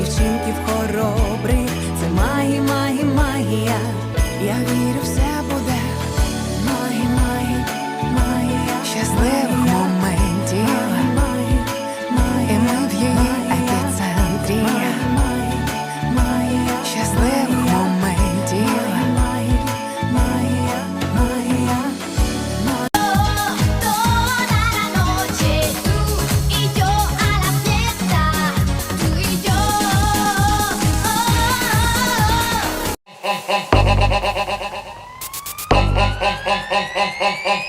і вчинків хоробрих. Це магія, магія, магія. Я вірю, в буде. pom pom pom pom pom pom pom pom pom pom pom